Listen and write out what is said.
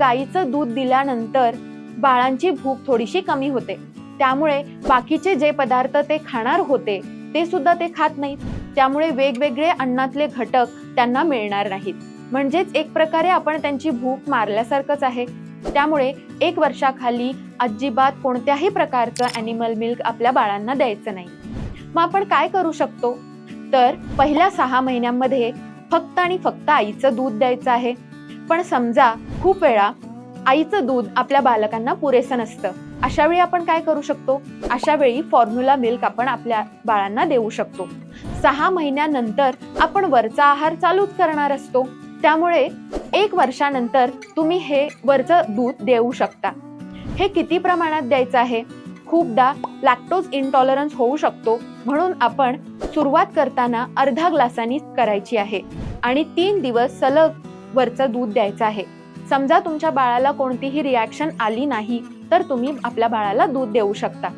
गाईचं दूध दिल्यानंतर बाळांची भूक थोडीशी कमी होते. त्यामुळे बाकीचे जे पदार्थ ते खाणार होते ते सुद्धा ते खात नाहीत. त्यामुळे वेगवेगळे अन्नातले घटक त्यांना मिळणार नाहीत. म्हणजेच एक प्रकारे आपण त्यांची भूक मारल्यासारखंच आहे. त्यामुळे एक वर्षाखाली अजिबात कोणत्याही प्रकारचं ॲनिमल मिल्क आपल्या बाळांना द्यायचं नाही. मग आपण काय करू शकतो? तर पहिल्या सहा महिन्यांमध्ये फक्त आणि फक्त आईचं दूध द्यायचं आहे. पण समजा खूप वेळा आईचं दूध आपल्या बालकांना पुरेसं नसतं. अशा वेळी आपण काय करू शकतो? अशा वेळी फॉर्म्युला मिल्क आपण आपल्या बाळांना देऊ शकतो. सहा महिन्यानंतर आपण वरचा आहार चालूच करणार असतो. त्यामुळे एक वर्षानंतर तुम्ही हे वरचं दूध देऊ शकता. हे किती प्रमाणात द्यायचं आहे? खूपदा लॅक्टोज इंटॉलरन्स होऊ शकतो. म्हणून आपण सुरुवात करताना अर्धा ग्लासानी करायची आहे. आणि तीन दिवस सलग वरचं दूध द्यायचं आहे. समजा तुमच्या बाळाला कोणतीही रिॲक्शन आली नाही तर तुम्ही आपल्या बाळाला दूध देऊ शकता.